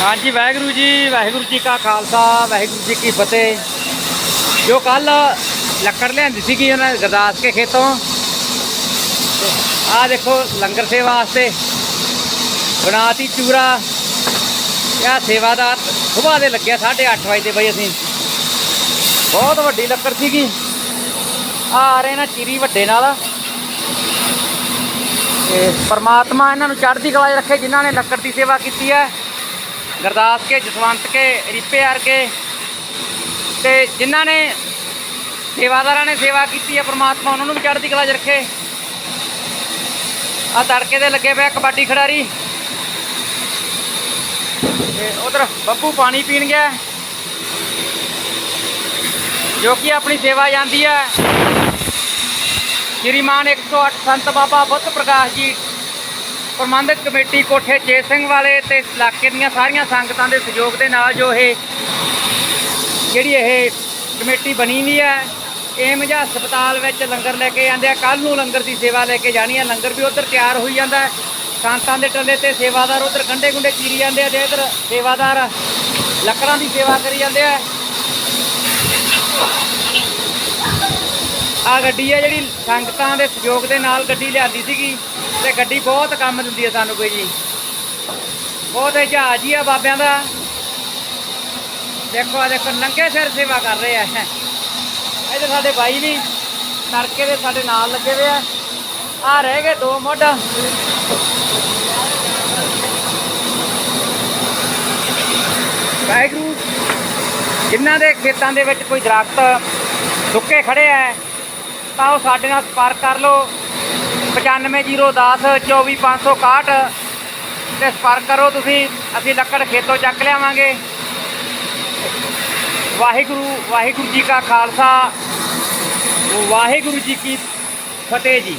ਹਾਂਜੀ, ਵਾਹਿਗੁਰੂ ਜੀ ਵਾਹਿਗੁਰੂ ਜੀ ਕਾ ਖਾਲਸਾ, ਵਾਹਿਗੁਰੂ ਜੀ ਕੀ ਫਤਿਹ। ਜੋ ਕੱਲ ਲੱਕੜ ਲਿਆਂਦੀ ਸੀਗੀ ਉਹਨਾਂ ਗਰਦਾਸ ਕੇ ਖੇਤੋਂ ਆ ਦੇਖੋ ਲੰਗਰ ਸੇਵਾ ਵਾਸਤੇ। ਬਣਾਤੀ ਚੂਰਾ। ਇਹ ਸੇਵਾਦਾਰ ਸੁਬਾਹ ਦੇ ਲੱਗਿਆ 8:30 ਵਜੇ ਤੇ ਬਈ ਅਸੀਂ। ਬਹੁਤ ਵੱਡੀ ਲੱਕੜ ਸੀਗੀ। ਆ ਆ ਰਹੇ ਨਾ ਚੀਰੀ ਵੱਡੇ ਨਾਲ। ਤੇ ਪਰਮਾਤਮਾ ਇਹਨਾਂ ਨੂੰ ਚੜ੍ਹਦੀ ਕਲਾ 'ਚ ਰੱਖੇ ਜਿਨ੍ਹਾਂ ਨੇ ਲੱਕੜ ਦੀ ਸੇਵਾ ਕੀਤੀ ਹੈ। ਗੁਰਦਾਸ ਕੇ, ਜਸਵੰਤ ਕੇ, ਰਿਪੇ ਕੇ। ਤੇ ਜਿਨ੍ਹਾਂ ਨੇ ਸੇਵਾਦਾਰਾਂ ਨੇ ਸੇਵਾ ਕੀਤੀ ਹੈ, ਪ੍ਰਮਾਤਮਾ ਉਹਨਾਂ ਨੂੰ ਵੀ ਚੜ੍ਹਦੀ ਕਲਾ 'ਚ ਰੱਖੇ। ਆ ਤੜਕੇ ਦੇ ਲੱਗੇ ਪਿਆ ਕਬੱਡੀ ਖਿਡਾਰੀ। ਤੇ ਉਧਰ ਬੱਬੂ ਪਾਣੀ ਪੀਣ ਗਿਆ। ਜੋ ਕਿ ਆਪਣੀ ਸੇਵਾ ਜਾਂਦੀ ਹੈ। ਸ਼੍ਰੀਮਾਨ 108 ਸੰਤ ਬਾਬਾ ਬੁੱਧ ਪ੍ਰਕਾਸ਼ ਜੀ ਪ੍ਰਬੰਧਕ ਕਮੇਟੀ ਕੋਠੇ ਜੇ ਸਿੰਘ ਵਾਲੇ ਤੇ ਇਲਾਕੇ ਦੀਆਂ ਸਾਰੀਆਂ ਸੰਗਤਾਂ ਦੇ ਸਹਿਯੋਗ ਦੇ ਨਾਲ ਜੋ ਇਹ ਜਿਹੜੀ ਇਹ ਕਮੇਟੀ ਬਣੀ ਵੀ ਹੈ ਏਮਜ ਹਸਪਤਾਲ ਵਿੱਚ ਲੰਗਰ ਲੈ ਕੇ ਜਾਂਦੇ ਆ। ਕੱਲ ਨੂੰ ਲੰਗਰ ਦੀ ਸੇਵਾ ਲੈ ਕੇ ਜਾਣੀ ਹੈ। ਲੰਗਰ ਵੀ ਉਧਰ ਤਿਆਰ ਹੋਈ ਜਾਂਦਾ ਹੈ। ਸੰਤਾਂ ਦੇ ਟੱਲੇ ਤੇ ਸੇਵਾਦਾਰ ਉਧਰ ਕੰਡੇ ਗੁੰਡੇ ਚੀਰੀ ਜਾਂਦੇ ਆ ਤੇ ਇਧਰ ਸੇਵਾਦਾਰ ਲੱਕੜਾਂ ਦੀ ਸੇਵਾ ਕਰੀ ਜਾਂਦੇ ਆ। ਆ ਗੱਡੀ ਹੈ ਜਿਹੜੀ ਸੰਗਤਾਂ ਦੇ ਸਹਿਯੋਗ ਦੇ ਨਾਲ ਗੱਡੀ ਲਿਆਂਦੀ ਸੀਗੀ ਤੇ ਗੱਡੀ ਬਹੁਤ ਕੰਮ ਦਿੰਦੀ ਹੈ ਸਾਨੂੰ ਕੋਈ ਜੀ। ਬਹੁਤ ਇਹ ਜਹਾਜ਼ ਹੀ ਆ ਬਾਬਿਆਂ ਦਾ। ਦੇਖੋ ਆ ਦੇਖੋ, ਨੰਗੇ ਸਿਰ ਸੇਵਾ ਕਰ ਰਹੇ ਆ। ਇੱਧਰ ਸਾਡੇ ਬਾਈ ਵੀ ਤੜਕੇ ਦੇ ਸਾਡੇ ਨਾਲ ਲੱਗੇ ਹੋਏ ਆ। ਆ ਰਹਿ ਗਏ ਦੋ ਮੋਢਾ। ਵਾਹਿਗੁਰੂ, ਜਿਨ੍ਹਾਂ ਦੇ ਖੇਤਾਂ ਦੇ ਵਿੱਚ ਕੋਈ ਦਰਖਤ ਸੁੱਕੇ ਖੜੇ ਆ ਤਾਂ ਉਹ ਸਾਡੇ ਨਾਲ ਸੰਪਰਕ ਕਰ ਲਓ। 95010 24561 ਤੇ ਸੰਪਰਕ ਕਰੋ ਤੁਸੀਂ। ਅਸੀਂ ਲੱਕੜ ਖੇਤੋਂ ਚੱਕ ਲਿਆਵਾਂਗੇ। ਵਾਹਿਗੁਰੂ ਵਾਹਿਗੁਰੂ ਜੀ ਕਾ ਖਾਲਸਾ। ਵਾਹਿਗੁਰੂ ਜੀ ਕੀ ਫਤਿਹ ਜੀ।